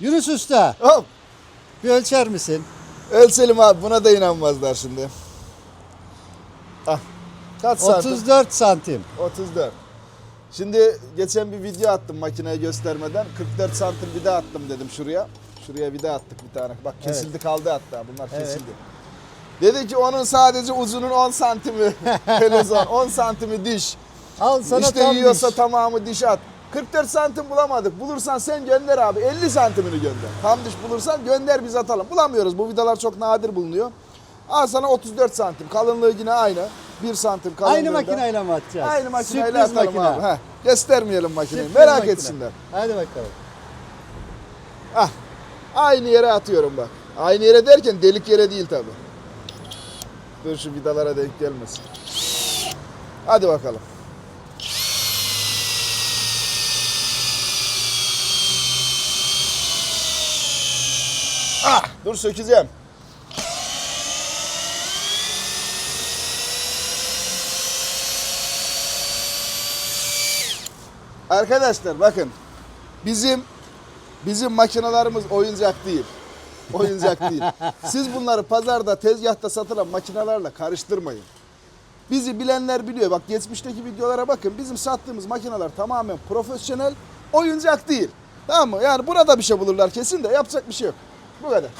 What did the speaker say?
Yunus Usta Hop. bir ölçer misin? Ölçelim abi buna da inanmazlar şimdi. Ah. Kaç santim? 34 santim. 34. Şimdi geçen bir video attım makineye göstermeden. 44 santim vida attım dedim şuraya. Şuraya vida attık bir tane. Bak kesildi kaldı hatta bunlar Evet. kesildi. Dedi ki onun sadece uzunun 10 santimi telezon, 10 santimi diş. Al sana işte tam yiyorsa diş. tamamı diş at. 44 santim bulamadık. Bulursan sen gönder abi. 50 santimini gönder. Tam diş bulursan gönder biz atalım. Bulamıyoruz. Bu vidalar çok nadir bulunuyor. Al sana 34 santim. Kalınlığı yine aynı. 1 santim kalınlığında. Aynı makineyle mi atacağız? Aynı makineyle Sürpriz atalım makine. abi. Heh, göstermeyelim makineyi. Sürpriz Merak makine. etsinler. Hadi bakalım. Ah. Aynı yere atıyorum bak. Aynı yere derken delik yere değil tabi. Dur şu vidalara denk gelmesin. Hadi bakalım. Ah, dur sökeceğim. Arkadaşlar bakın. Bizim bizim makinalarımız oyuncak değil. Oyuncak değil. Siz bunları pazarda, tezgahta satılan makinalarla karıştırmayın. Bizi bilenler biliyor. Bak geçmişteki videolara bakın. Bizim sattığımız makineler tamamen profesyonel, oyuncak değil. Tamam mı? Yani burada bir şey bulurlar kesin de yapacak bir şey yok. Bu kadar.